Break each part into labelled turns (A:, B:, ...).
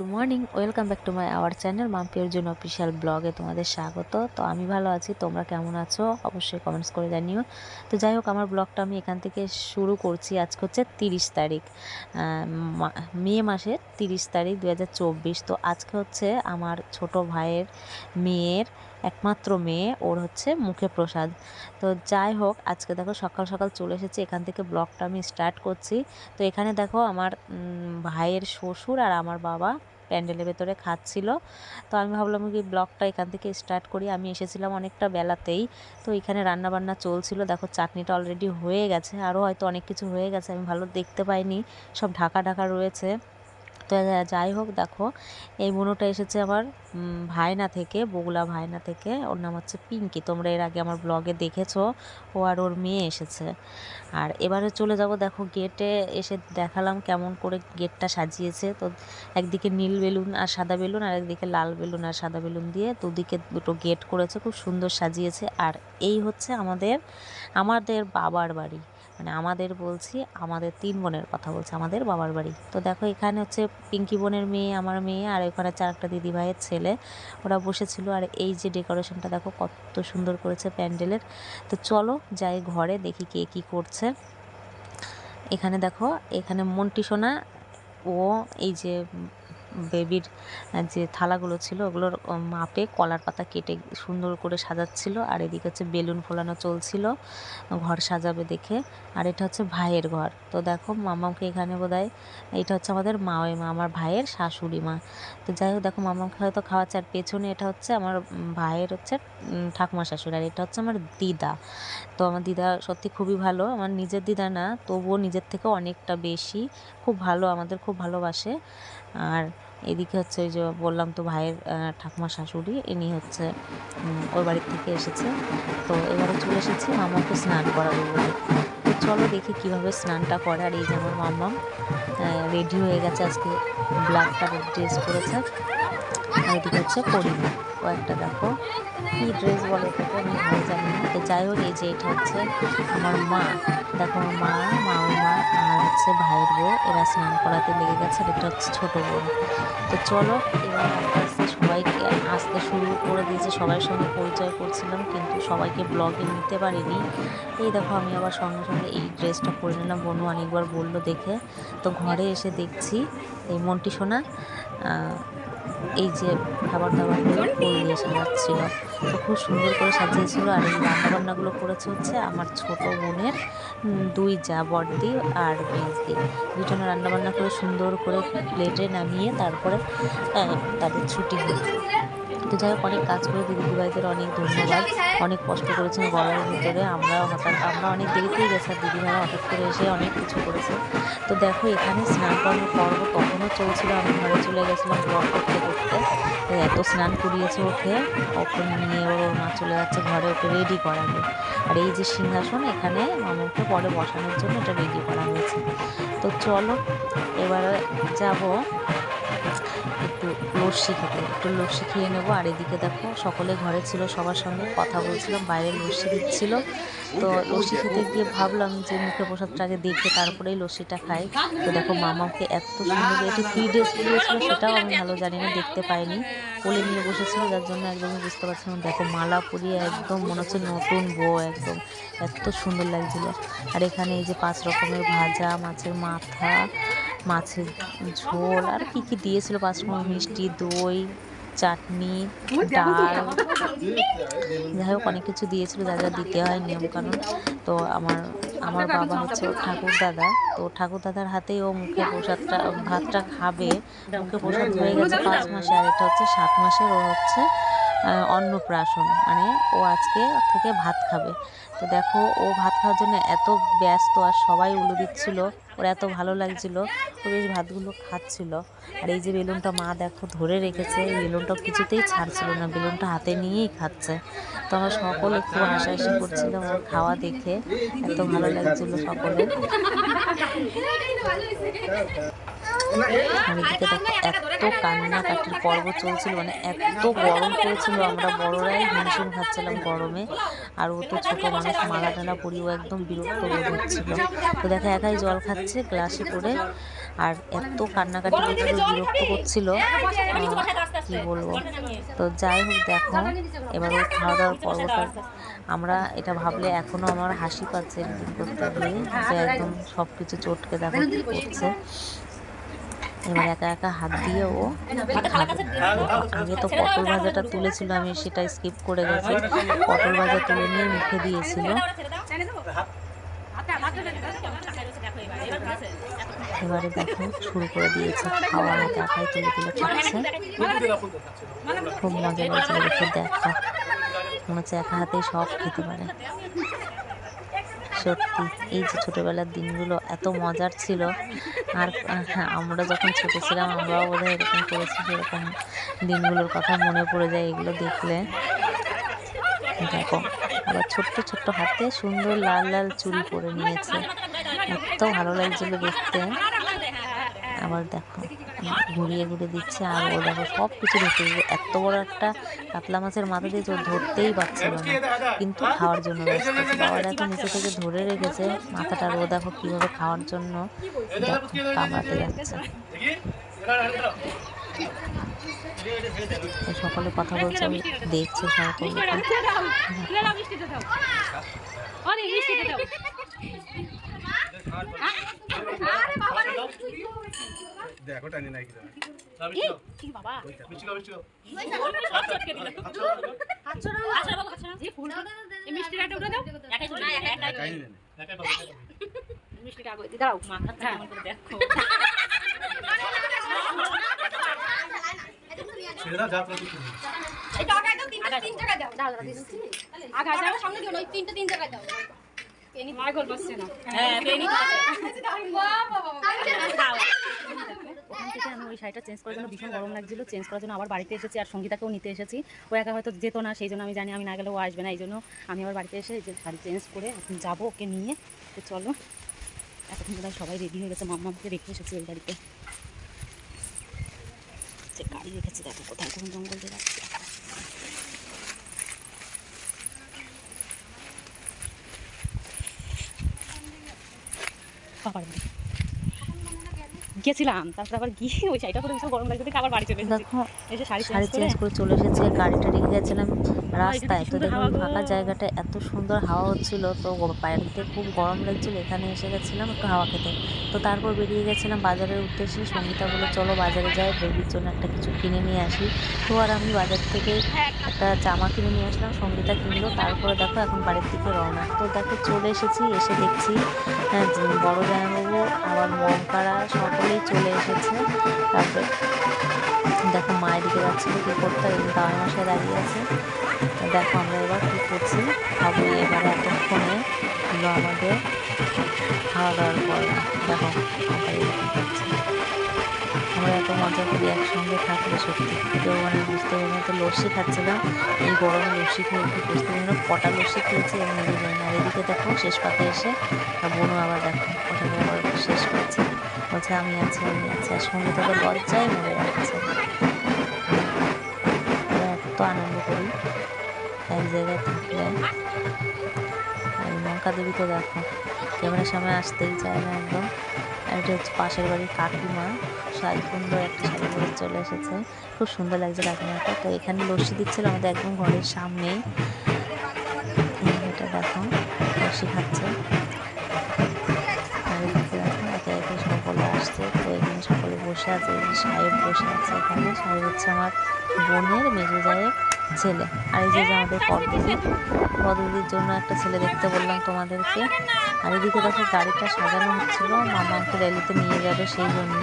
A: Good morning welcome back to my our channel মাম্পিয়ার জন্য official ব্লগে তোমাদের স্বাগত। তো আমি ভালো আছি, তোমরা কেমন আছো? অবশ্যই কমেন্টস করে জানিও। তো যাই হোক, আমার ব্লগটা আমি এখান থেকে শুরু করছি। আজকে হচ্ছে তিরিশ তারিখ মা- মে মাসের তিরিশ তারিখ দু হাজার চব্বিশ। তো আজকে হচ্ছে আমার ছোট ভাইয়ের মেয়ের একমাত্র মেয়ে, ওর হচ্ছে মুখে প্রসাদ। তো যাই হোক, আজকে দেখো সকাল সকাল চলে এসেছি, এখান থেকে ব্লগটা আমি স্টার্ট করছি। তো এখানে দেখো আমার ভাইয়ের শ্বশুর আর আমার বাবা প্যান্ডেলের ভেতরে খাচ্ছিল। তো আমি ভাবলাম কি ব্লগটা এখান থেকে স্টার্ট করি। আমি এসেছিলাম অনেকটা বেলাতেই। তো এখানে রান্না বান্না চলছিল। দেখো চাটনিটা অলরেডি হয়ে গেছে। আরও হয়তো অনেক কিছু হয়ে গেছে, আমি ভালো দেখতে পাইনি। সব ঢাকা ঢাকা রয়েছে। তো যাই হোক, দেখো, এই বুনোটা এসেছে আমার ভায়না থেকে, বগুলা ভায়না থেকে, ওর নাম হচ্ছে পিঙ্কি। তোমরা এর আগে আমার ব্লগে দেখেছ, ও আর ওর মেয়ে এসেছে। আর এবারে চলে যাব, দেখো, গেটে এসে দেখালাম কেমন করে গেটটা সাজিয়েছে। তো একদিকে নীল বেলুন আর সাদা বেলুন, আর একদিকে লাল বেলুন আর সাদা বেলুন দিয়ে দুদিকে দুটো গেট করেছে, খুব সুন্দর সাজিয়েছে। আর এই হচ্ছে আমাদের আমাদের বাবার বাড়ি। মানে আমাদের বলছি, আমাদের তিন বোনের কথা বলছি, আমাদের বাবার বাড়ি। তো দেখো এখানে হচ্ছে পিঙ্কি বোনের মেয়ে, আমার মেয়ে, আর ওখানে চার একটা দিদি ভাইয়ের ছেলে। ওরা বসেছিল, আর এই যে ডেকোরেশনটা দেখো কত সুন্দর করেছে প্যান্ডেলের। তো চলো যাই ঘরে, দেখি কে কী করছে। এখানে দেখো, এখানে মন্টি সোনা, ও এই যে বেবির যে থালাগুলো ছিল, ওগুলোর মাপে কলার পাতা কেটে সুন্দর করে সাজাচ্ছিল। আর এদিকে হচ্ছে বেলুন ফোলানো চলছিল, ঘর সাজাবে দেখে। আর এটা হচ্ছে ভাইয়ের ঘর। তো দেখো মামাকে এখানে বোধহয়, এটা হচ্ছে আমাদের মা মা, আমার ভাইয়ের শাশুড়ি মা। তো যাই হোক, দেখো মামাকে হয়তো খাওয়াচ্ছে। আর পেছনে এটা হচ্ছে আমার ভাইয়ের হচ্ছে ঠাকুমা শাশুড়ি। আর এটা হচ্ছে আমার দিদা। তো আমার দিদা সত্যি খুবই ভালো। আমার নিজের দিদা না, তবুও নিজের থেকে অনেকটা বেশি। খুব ভালো, আমাদের খুব ভালোবাসে। আর এদিকে হচ্ছে ওই যে বললাম তো ভাইয়ের ঠাকুমা শাশুড়ি, ইনি হচ্ছে ওর বাড়ির থেকে এসেছে। তো এবারে চলে এসেছি মামাকে স্নান করাবো বলে। চলো দেখি কীভাবে স্নানটা করে। আর এই যে আমার মাম্মাম রেডি হয়ে গেছে আজকে ব্ল্যাক কালার ড্রেস পরেছে। আর এদিকে হচ্ছে করিনা ও একটা দেখো। কি ড্রেস বলে এটাকে? আমি ভালো জানি না। তো যাই হোক, এই যে এটা হচ্ছে আমার মা। দেখো আমার মা মামা আর হচ্ছে ভাইয়ের বউ। এরা স্নান করাতে লেগে গেছে আর এটা হচ্ছে ছোটো বোন তো চলো, এবার আস্তে আস্তে সবাইকে আসতে শুরু করে দিয়েছে। সবার সঙ্গে পরিচয় করছিলাম, কিন্তু সবাইকে ব্লগে নিতে পারিনি। এই দেখো, আমি আবার সঙ্গে সঙ্গে এই ড্রেসটা পরে নিলাম। বনু অনেকবার বলল দেখে। তো ঘরে এসে দেখছি, এই মন্টি সোনা এই যে খাবার দাবারগুলো ফুল দিয়ে সাজাচ্ছিল। তো খুব সুন্দর করে সাজিয়েছিল আর এই রান্না বান্নাগুলো করেছে হচ্ছে আমার ছোট বোনের দুই যা বড়দি আর মেজদি। দুজনে রান্নাবান্না করে সুন্দর করে প্লেটে নামিয়ে তারপরে তাদের ছুটি হলো তো যাই হোক অনেক কাজ করে দিদি ভাইদের অনেক ধন্যবাদ। অনেক কষ্ট করেছেন গরমের ভিতরে। আমরা হঠাৎ, আমরা অনেক দেরিতেই গেছি আর দিদি ভাইরা হঠাৎ করে এসে অনেক কিছু করেছে। তো দেখো, এখানে স্নান করানোর পর্ব তখনও চলছিল আমি ঘরে চলে গেছিলাম ব্লগ করতে করতে। এত স্নান করিয়েছে ওকে। ওকে নিয়ে ওর মা চলে যাচ্ছে ঘরে, ওকে রেডি করাবে। আর এই যে সিংহাসন, এখানে মামাকে পরে বসানোর জন্য এটা রেডি করা হয়েছে। তো চলো, এবারে যাব। একটু লস্যি খেতে একটু লস্যি খেয়ে নেব। আর এদিকে দেখো, সকলে ঘরে ছিল, সবার সঙ্গে কথা বলছিলাম, বাইরে লস্যি দিচ্ছিল। তো লস্যি খেতে গিয়ে ভাবলাম যে মুখে প্রসাদটা আগে দেখে তারপরেই লস্যিটা খাই। তো দেখো, মামাকে এত সুন্দর এটা কী ড্রেস পরিয়েছিল সেটাও আমি ভালো জানি না, দেখতে পাইনি। কোলে নিয়ে বসেছিল, যার জন্য একদমই বুঝতে পারছিলাম। দেখো, মালা পরিয়ে একদম মনে হচ্ছে নতুন বউ, একদম এত সুন্দর লাগছিল। আর এখানে এই যে পাঁচ রকমের ভাজা, মাছের মাথা মাছের ঝোল আর কি কি দিয়েছিল? পাঁচ রকমের মিষ্টি দই চাটনি ডাল। যাই হোক অনেক কিছু দিয়েছিল যা যা দিতে হয় নিয়মকানুন। তো আমার আমার বাবা হচ্ছে ওর ঠাকুর দাদা তো ঠাকুর দাদার হাতেই ও মুখে প্রসাদটা ভাতটা খাবে। মুখে প্রসাদ হয়ে গেছে পাঁচ মাসে আর এটা হচ্ছে সাত মাসের ও হচ্ছে অন্নপ্রাশন। মানে ও আজকে থেকে ভাত খাবে। তো দেখো ও ভাত খাওয়ার জন্য এত ব্যস্ত আর সবাই উলু দিচ্ছিল। ওর এত ভালো লাগছিল। ও বেশ ভাতগুলো খাচ্ছিল। আর এই যে বেলুনটা মা দেখো ধরে রেখেছে বেলুনটা কিছুতেই ছাড়ছিল না, বেলুনটা হাতে নিয়েই খাচ্ছে। তো আমরা সকলে খুব হাসাহাসি করছিলাম ওর খাওয়া দেখে। এত ভালো লাগছিল দেখো এত কান্নাকাটির পর্ব চলছিল মানে এত গরম পড়েছিল, আমরা বড়রাই হিমশিম খাচ্ছিলাম গরমে। আর ও তো ছোটো মানুষ মালা টালা পরিয়েও একদম বিরক্ত বোধ হচ্ছিল তো দেখো, একাই জল খাচ্ছে গ্লাসে করে, আর এত কান্নাকাটি করছিল বিরক্ত করছিল কি বলব? তো যাই হোক, দেখো, এবার ওই খাওয়া দাওয়ার পর্বটা। আমরা এটা ভাবলে এখনও আমার হাসি পাচ্ছে এডিটিং করতে গিয়ে, যে একদম সব কিছু চটকে দেখো করছে। এবার একা একা হাত দিয়ে ও। আগে তো পটল ভাজাটা তুলেছিল, আমি সেটা স্কিপ করে গেছি। পটল ভাজা তুলে নিয়ে মুখে দিয়েছিল। এবারে দেখো, শুরু করে দিয়েছে খাওয়া একা একাই তুলে তুলে খাচ্ছে। খুব মজা লাগছিল দেখে মনে হচ্ছে একা হাতেই সব খেতে পারে। সত্যি এই যে ছোটোবেলার দিনগুলো এত মজার ছিল। আর হ্যাঁ, আমরা যখন ছোটো ছিলাম আমরাও বোধহয় এরকম করেছি সেরকম দিনগুলোর কথা মনে পড়ে যায় এগুলো দেখলে। দেখো আবার ছোট্ট ছোট্ট হাতে সুন্দর লাল লাল চুল পরে নিয়েছে। এত ভালো লাগছিল দেখতে। আবার দেখো। ঘুরিয়ে ঘুরিয়ে দিচ্ছে আর ও দেখো সব কিছু ধরতে এত বড় একটা কাতলা মাছের মাথা দিয়েছে ও ধরতেই পারছিল না। কিন্তু খাওয়ার জন্য ব্যস্ত। বাবা দেখো নিচে থেকে ধরে রেখেছে মাথাটা ও দেখো কীভাবে খাওয়ার জন্য কামড়াতে যাচ্ছে। সকলে কথা বলছে আমি দেখছি সকলে
B: দেখো টানি নাই কি কাহিনী নেই ছেড়ে দাও যাত্রা কিছু নেই
C: ওখান থেকে আমি ওই শাড়িটা চেঞ্জ করার জন্য ভীষণ গরম লাগছিল চেঞ্জ করার জন্য আবার বাড়িতে এসেছি আর সঙ্গীতাকেও নিতে এসেছি। ও একা হয়তো যেত না সেই জন্য আমি জানি আমি না গেলে ও আসবে না এই জন্য আমি আবার বাড়িতে এসে যে শাড়ি চেঞ্জ করে এখন যাব ওকে নিয়ে। তো চলো এতক্ষণ বোধহয় সবাই রেডি হয়ে গেছে মাম্মাকে রেখে এসেছি ওই বাড়িতে। যে গাড়ি রেখেছি দেখো কোথায় কোন জঙ্গল দিয়ে বাবার বাড়ি। গেছিলাম তারপর আবার গিয়ে ওই শাড়িটা পরে ভীষণ গরম লাগছে দেখে আবার বাড়ি চলে এসেছি। এসে শাড়ি
A: শাড়ি
C: চেঞ্জ করে
A: চলে এসেছে গাড়িটা রেখে গেছিলাম। রাস্তায় তো দেখুন ফাঁকা জায়গাটা এত সুন্দর হাওয়া হচ্ছিল তো বাইরেতে খুব গরম লাগছিল এখানে এসে গেছিলাম একটু হাওয়া খেতে। তো তারপর বেরিয়ে গেছিলাম বাজারের উদ্দেশ্যে সঙ্গীতা বলে চলো বাজারে যাই বেবির জন্য একটা কিছু কিনে নিয়ে আসি। তো আর আমি বাজার থেকে একটা জামা কিনে নিয়ে আসলাম সঙ্গীতা কিনলো তারপরে দেখো এখন বাড়ির দিকে রওনা। তো দেখো চলে এসেছি এসে দেখছি হ্যাঁ, বড় জামাইবাবু আবার মমকারা সকলেই চলে এসেছে। তারপরে দেখো মায়ের দিকে যাচ্ছিল কী করতে হয় দাওয়ার মশাই দাঁড়িয়ে আছে। দেখো আমরা এবার কী করছি খাব এবার এতক্ষণে হলো আমাদের খাওয়া দাওয়ার পর। দেখো আমরা আমরা এত মজা করি একসঙ্গে থাকলে সত্যি। কেউ মানে বুঝতে পারি না, তো লস্যি খাচ্ছিলাম। এই গরমে লস্যি খেয়ে একটু বুঝতে পারি না কটা লস্যি খেয়েছি এবং না এদিকে দেখো শেষ পাতে এসে বোনও আবার দেখো ওখানে আবার শেষ করছে। বলছে, আমি আছি আমি আছি। আর তোকে লজ্জায় মরে যাচ্ছে। এত আনন্দ করি। এক জায়গায় থাকলে মঙ্কা দেবী তো দেখো, ক্যামেরার সামনে আসতেই চায় না একদম। এটা হচ্ছে পাশের বাড়ির কাকিমা, শাড়ি সুন্দর একটা শাড়ি পরে চলে এসেছে। খুব সুন্দর লাগছে কাকিমাটা। তো এখানে লস্যি দিচ্ছিল আমাদের একদম ঘরের সামনেই। এটা দেখো লস্যি খাচ্ছে। বসে আছে সাহেব বসে আছে এখানে। সাহেব হচ্ছে আমার বোনের মেজো জায়ের ছেলে। আর এই যে যে আমাদের পদ্মদি পদ্মদির জন্য একটা ছেলে দেখতে বললাম তোমাদেরকে। আর এদিকে দেখো গাড়িটা সাজানো হচ্ছিল, মামাকে র্যালিতে নিয়ে যাবে সেই জন্য।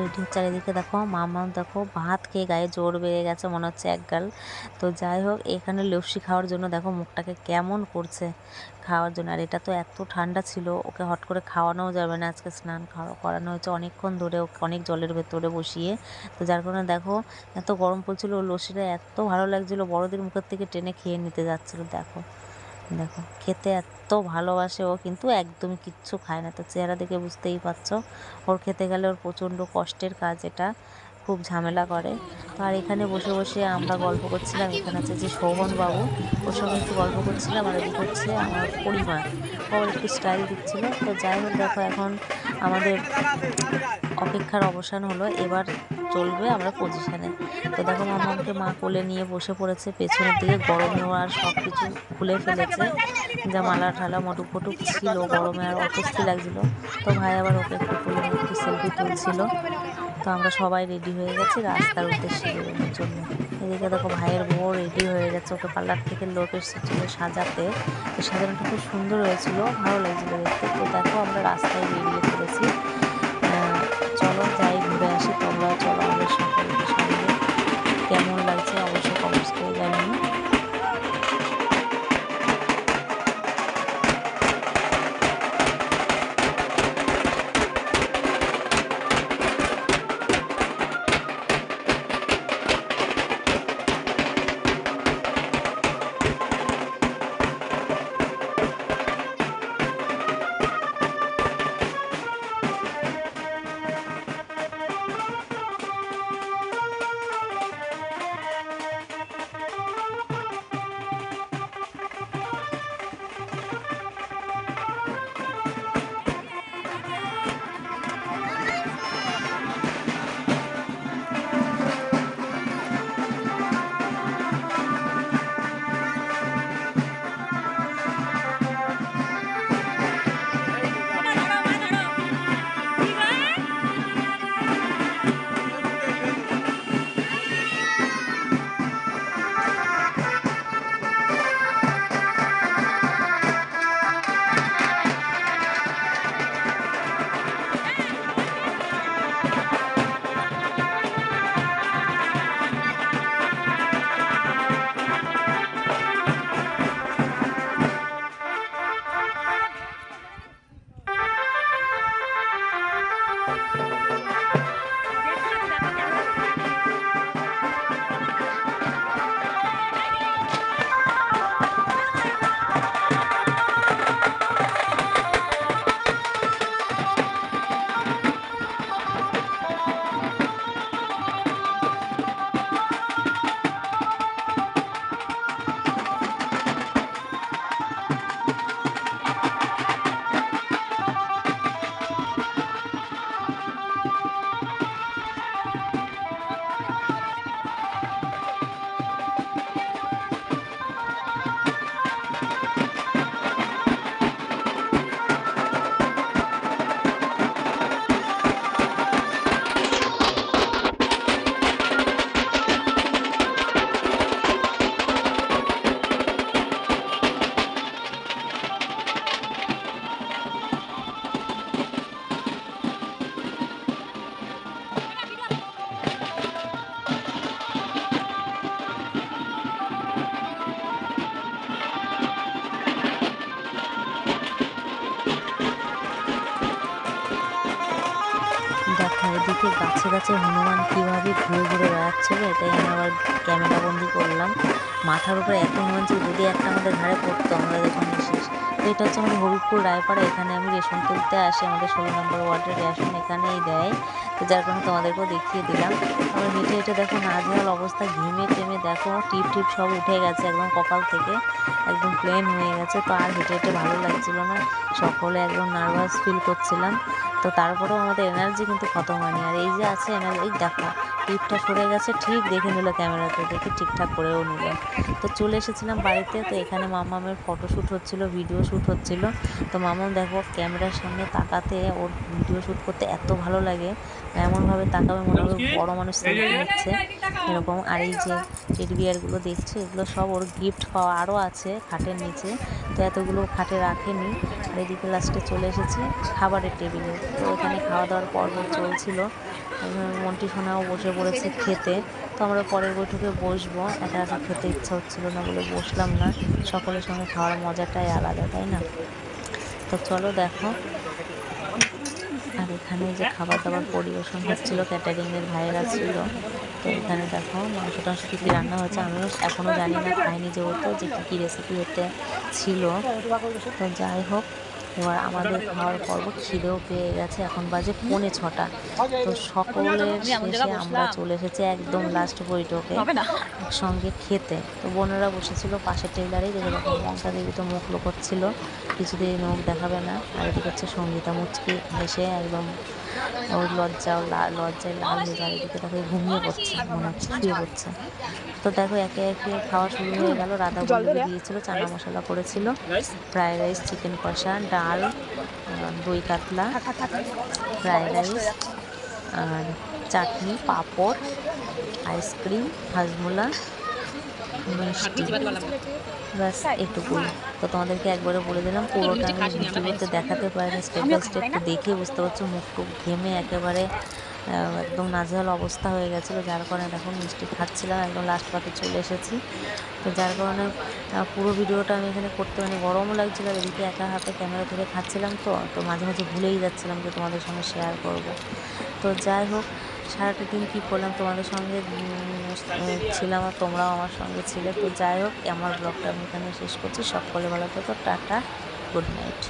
A: আর দেখো মামা দেখো, ভাত খেয়ে গায়ে জোর বেড়ে গেছে মনে হচ্ছে এক গাল। তো যাই হোক, এখানে লস্যি খাওয়ার জন্য দেখো মুখটাকে কেমন করছে খাওয়ার জন্য। আর এটা তো এত ঠান্ডা ছিল, ওকে হট করে খাওয়ানোও যাবে না আজকে, স্নান খাওয়া, করানো হয়েছে অনেকক্ষণ ধরে ওকে, অনেক জলের ভেতরে বসিয়ে। তো যার কারণে দেখো, এত গরম পড়ছিল, লস্যিটা এত ভালো লাগছিল, বড়দের মুখের থেকে টেনে খেয়ে নিতে যাচ্ছিল, দেখো। দেখো, খেতে এত ভালোবাসে, ও কিন্তু একদমই কিচ্ছু খায় না। তো চেহারা দেখে বুঝতেই পারছ, ওর খেতে গেলে ওর প্রচণ্ড কষ্টের কাজ এটা, খুব ঝামেলা করে। তো আর এখানে বসে বসে আমরা গল্প করছিলাম, এখানে আছে যে শোভন বাবু, ওর সঙ্গে একটু গল্প করছিলাম, আর এদিকে হচ্ছে আমার পরিবার। ও আবার একটু স্টাইল দিচ্ছিল। তো যাই হোক, দেখো এখন আমাদের অপেক্ষার অবসান হলো, এবার চলবে আমরা পজিশানে তো দেখো মামাকে মা কোলে নিয়ে বসে পড়েছে, পেছনের দিকে গরমে আর সব কিছু খুলে ফেলেছে। যা মালা ঠালা মটুক ফটুক ছিল গরমে আর অস্বস্তি লাগছিল। তো ভাই আবার ওকে একটু কোলে একটু সেলফি তুলছিল। তো আমরা সবাই রেডি হয়ে গেছি রাস্তার উদ্দেশ্যে বেরোনোর জন্য। এদিকে দেখো ভাইয়ের বউ রেডি হয়ে গেছে, ওকে পার্লার থেকে লোক এসেছিল সাজাতে। তো সাজানোটা খুব সুন্দর হয়েছিল, ভালো লাগছিল দেখতে। তো দেখো আমরা রাস্তায় বেরিয়ে পড়েছি। গাছে হনুমান কীভাবে ঘুরে ঘুরে বেড়াচ্ছিল এটাই আমি আবার ক্যামেরা বন্দি করলাম। মাথার উপরে এত হনুমান ছিল, যদি একটা আমাদের ঘাড়ে পড়তো আমরা যখন শেষ। তো এটা হচ্ছে আমাদের হবিবপুর রায়পাড়া, এখানে আমি রেশন তুলতে আসি, আমাদের ষোলো নম্বর ওয়ার্ডের রেশন এখানেই দেয়। তো যার কারণে তোমাদেরকেও দেখিয়ে দিলাম। আমরা হেঁটে হেঁটে দেখো, নাজেহাল অবস্থা, ঘেমে টেমে দেখো, টিপ টিপ সব উঠে গেছে একদম কপাল থেকে, একদম প্লেন হয়ে গেছে। তো আর হেঁটে হেঁটে ভালো লাগছিল না, সকলে একদম নার্ভাস ফিল করছিলাম। তো তারপরেও আমাদের এনার্জি কিন্তু খতম হয়নি। আর এই যে আছে এনার্জি এই দেখো টিপটা সরে গেছে ঠিক দেখে নিল ক্যামেরাতে দেখে ঠিকঠাক করেও নিল। তো চলে এসেছিলাম বাড়িতে তো এখানে মামামের ফটোশ্যুট হচ্ছিল ভিডিও শ্যুট হচ্ছিল। তো মামাম দেখো ক্যামেরার সামনে তাকাতে ওর ভিডিও শ্যুট করতে এত ভালো লাগে। এমনভাবে তাকাবে মনে হবে বড়ো মানুষ সেলফি নিচ্ছে। এরকম আর এই যে টেডি বিয়ারগুলো দেখছে এগুলো সব ওর গিফট পাওয়া আরও আছে খাটের নিচে। তো এতগুলো খাটে রাখেনি। আর এদিকে লাস্টে চলে এসেছি খাবারের টেবিলে তো ওখানে খাওয়া দাওয়ার পর্ব চলছিল। মন্টি সোনাও বসে পড়েছে খেতে। তো আমরা পরের বৈঠকে বসবো। একা একা খেতে ইচ্ছা হচ্ছিল না বলে বসলাম না। সকলের সঙ্গে খাওয়ার মজাটাই আলাদা, তাই না? তো চলো দেখো। আর এখানে যে খাবার দাবার পরিবেশন হচ্ছিল, ক্যাটারিংয়ের ভাইয়েরা ছিল। তো এখানে দেখো মাংস টাংস কী কী রান্না হয়েছে আমিও এখনও জানি না, খাইনি যেহেতু যে কী কী রেসিপি হতে ছিল। তো যাই হোক এবার আমাদের খাওয়ার পর্ব খিদেও পেয়ে গেছে। এখন বাজে পৌনে ছটা। তো সকলের শেষে আমরা চলে এসেছি একদম লাস্ট বৈঠকে একসঙ্গে খেতে। তো বোনেরা বসেছিল পাশের টেলারেই দেখে দেখো মমতা দেবী তো মুখ লোকচ্ছিল কিছুতেই মুখ দেখাবে না। আর এদিকে হচ্ছে সঙ্গীতা মুচকি হেসে একদম ওর লজ্জাও লজ্জায় লাল হয়ে এদিকে তাকে ঘুমিয়ে পড়ছে মনে হচ্ছে শুয়ে পড়ছে। তো দেখো একে একে খাওয়া শুরু হয়ে গেল রাধা বন্ধুকে দিয়েছিল চানা মশলা করেছিল ফ্রাইড রাইস চিকেন কষা ডাল দই কাতলা ফ্রাইড রাইস আর চাটনি পাঁপড় আইসক্রিম হাজমোলা মিষ্টি। ব্যাস এটুকুই। তো তোমাদেরকে একবারে বলে দিলাম পুরোটা আমি ভিডিওতে দেখাতে পারিনি স্টেপ বাই স্টেপ দেখে বুঝতে পারছ মুখ টুক ঘেমে একেবারে একদম নাজেহাল অবস্থা হয়ে গেছিল যার কারণে দেখো মিষ্টি খাচ্ছিলাম একদম লাস্ট পাতে চলে এসেছি। তো যার কারণে পুরো ভিডিওটা আমি এখানে করতে মানে গরমও লাগছিল এদিকে একা হাতে ক্যামেরা থেকে খাচ্ছিলাম তো তো মাঝে মাঝে ভুলেই যাচ্ছিলাম যে তোমাদের সঙ্গে শেয়ার করব। তো যাই হোক সারাটা দিন কী করলাম? তোমাদের সঙ্গে ছিলাম আর তোমরাও আমার সঙ্গে ছিলে। তো যাই হোক, আমার ব্লগটা আমি এখানে শেষ করছি। সকলে ভালো থেকো, টাটা গুড নাইট